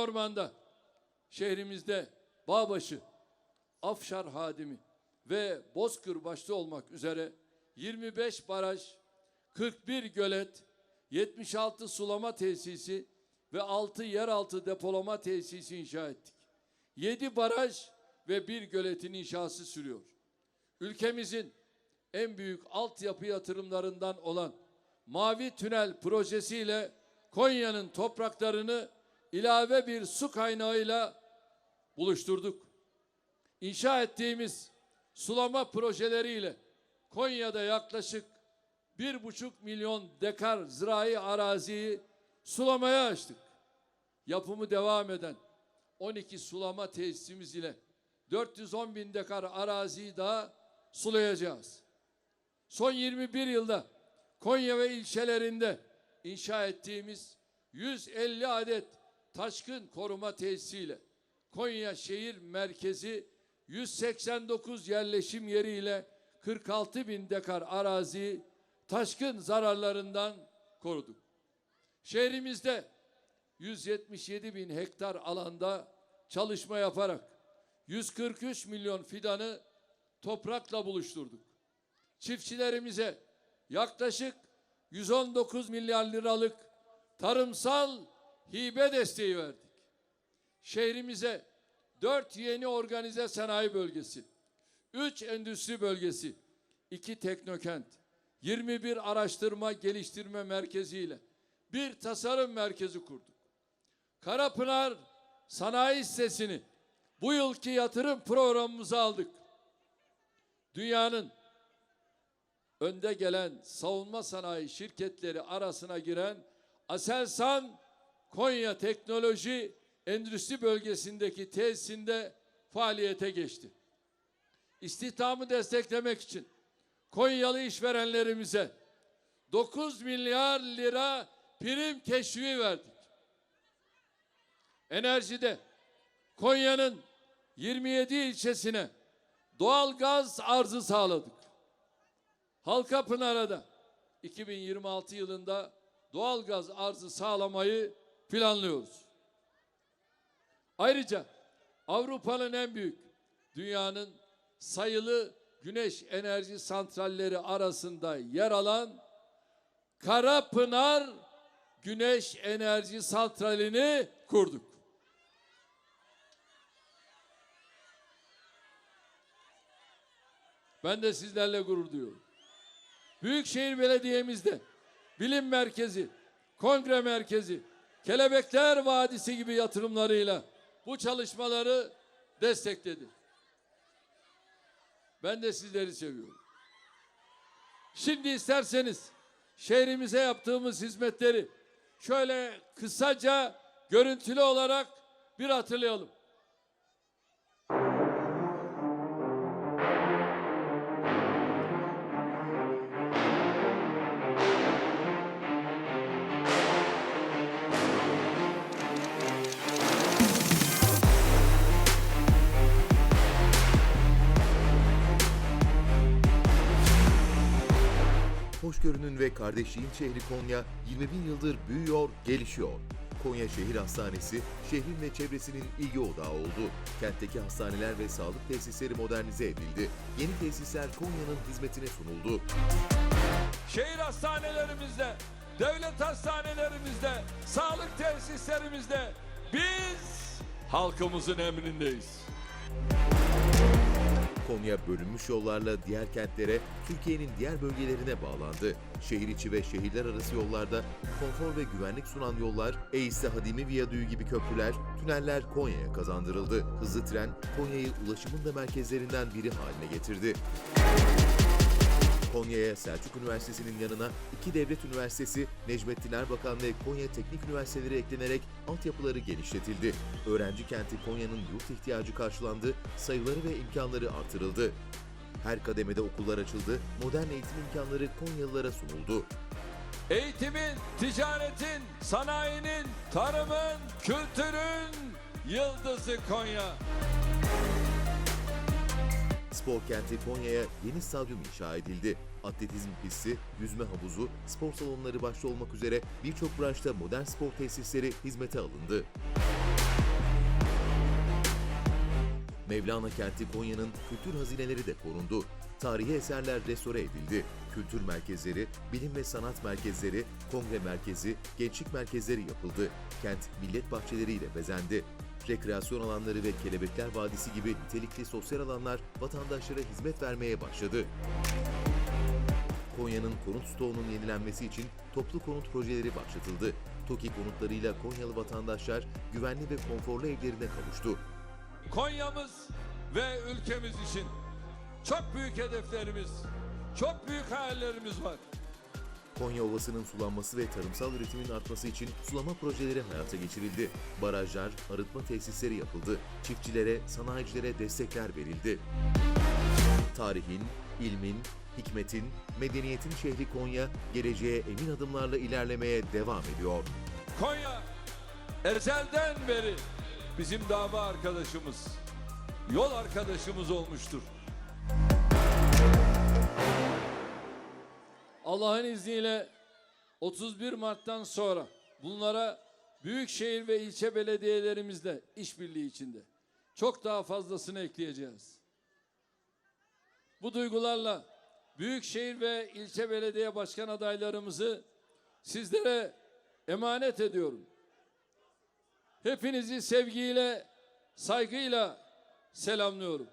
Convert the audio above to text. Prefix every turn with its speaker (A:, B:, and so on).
A: Orman'da şehrimizde Bağbaşı, Afşar Hadimi ve Bozkır başta olmak üzere 25 baraj, 41 gölet, 76 sulama tesisi ve 6 yeraltı depolama tesisi inşa ettik. 7 baraj ve bir göletin inşası sürüyor. Ülkemizin en büyük altyapı yatırımlarından olan Mavi Tünel projesiyle Konya'nın topraklarını ilave bir su kaynağıyla buluşturduk. İnşa ettiğimiz sulama projeleriyle Konya'da yaklaşık bir buçuk milyon dekar zirai araziyi sulamaya açtık. Yapımı devam eden 12 sulama tesisimiz ile 410 bin dekar araziyi daha sulayacağız. Son 21 yılda Konya ve ilçelerinde inşa ettiğimiz 150 adet taşkın koruma tesisiyle Konya şehir merkezi 189 yerleşim yeriyle 46 bin dekar arazi taşkın zararlarından koruduk. Şehrimizde 177 bin hektar alanda çalışma yaparak 143 milyon fidanı toprakla buluşturduk. Çiftçilerimize yaklaşık 119 milyar liralık tarımsal hibe desteği verdik. Şehrimize 4 yeni organize sanayi bölgesi, 3 endüstri bölgesi, 2 teknokent, 21 araştırma geliştirme merkezi ile bir tasarım merkezi kurduk. Karapınar Sanayi Sitesi'ni bu yılki yatırım programımıza aldık. Dünyanın önde gelen savunma sanayi şirketleri arasına giren Aselsan Konya Teknoloji Endüstri Bölgesi'ndeki tesisinde faaliyete geçti. İstihdamı desteklemek için Konyalı işverenlerimize 9 milyar lira prim teşviği verdik. Enerjide Konya'nın 27 ilçesine doğal gaz arzı sağladık. Halkapınar'a da 2026 yılında doğal gaz arzı sağlamayı planlıyoruz. Ayrıca Avrupa'nın en büyük, dünyanın sayılı güneş enerji santralleri arasında yer alan Karapınar Güneş Enerji Santrali'ni kurduk. Ben de sizlerle gurur duyuyorum. Büyükşehir Belediye'mizde bilim merkezi, kongre merkezi, Kelebekler Vadisi gibi yatırımlarıyla bu çalışmaları destekledi. Ben de sizleri seviyorum. Şimdi isterseniz şehrimize yaptığımız hizmetleri şöyle kısaca görüntülü olarak bir hatırlayalım.
B: Hoşgörünün ve kardeşliğin şehri Konya 20 bin yıldır büyüyor, gelişiyor. Konya Şehir Hastanesi şehrin ve çevresinin ilgi odağı oldu. Kentteki hastaneler ve sağlık tesisleri modernize edildi. Yeni tesisler Konya'nın hizmetine sunuldu.
A: Şehir hastanelerimizde, devlet hastanelerimizde, sağlık tesislerimizde biz halkımızın emrindeyiz.
B: Konya bölünmüş yollarla diğer kentlere, Türkiye'nin diğer bölgelerine bağlandı. Şehir içi ve şehirler arası yollarda konfor ve güvenlik sunan yollar, Eis'te Hadimi Viyadüğü gibi köprüler, tüneller Konya'ya kazandırıldı. Hızlı tren, Konya'yı ulaşımın da merkezlerinden biri haline getirdi. Konya'ya Selçuk Üniversitesi'nin yanına iki devlet üniversitesi, Necmettin Erbakan ve Konya Teknik Üniversiteleri eklenerek altyapıları genişletildi. Öğrenci kenti Konya'nın yurt ihtiyacı karşılandı, sayıları ve imkanları artırıldı. Her kademede okullar açıldı, modern eğitim imkanları Konyalılara sunuldu.
A: Eğitimin, ticaretin, sanayinin, tarımın, kültürün yıldızı Konya.
B: Spor kenti Konya'ya yeni stadyum inşa edildi. Atletizm pisti, yüzme havuzu, spor salonları başta olmak üzere birçok branşta modern spor tesisleri hizmete alındı. Mevlana kenti Konya'nın kültür hazineleri de korundu. Tarihi eserler restore edildi. Kültür merkezleri, bilim ve sanat merkezleri, kongre merkezi, gençlik merkezleri yapıldı. Kent millet bahçeleriyle bezendi. Rekreasyon alanları ve Kelebekler Vadisi gibi nitelikli sosyal alanlar vatandaşlara hizmet vermeye başladı. Konya'nın konut stoğunun yenilenmesi için toplu konut projeleri başlatıldı. TOKİ konutlarıyla Konyalı vatandaşlar güvenli ve konforlu evlerine kavuştu.
A: Konya'mız ve ülkemiz için çok büyük hedeflerimiz, çok büyük hayallerimiz var.
B: Konya Ovası'nın sulanması ve tarımsal üretimin artması için sulama projeleri hayata geçirildi. Barajlar, arıtma tesisleri yapıldı. Çiftçilere, sanayicilere destekler verildi. Tarihin, ilmin, hikmetin, medeniyetin şehri Konya, geleceğe emin adımlarla ilerlemeye devam ediyor.
A: Konya ezelden beri bizim dava arkadaşımız, yol arkadaşımız olmuştur. Allah'ın izniyle 31 Mart'tan sonra bunlara büyükşehir ve ilçe belediyelerimizle işbirliği içinde çok daha fazlasını ekleyeceğiz. Bu duygularla büyükşehir ve ilçe belediye başkan adaylarımızı sizlere emanet ediyorum. Hepinizi sevgiyle, saygıyla selamlıyorum.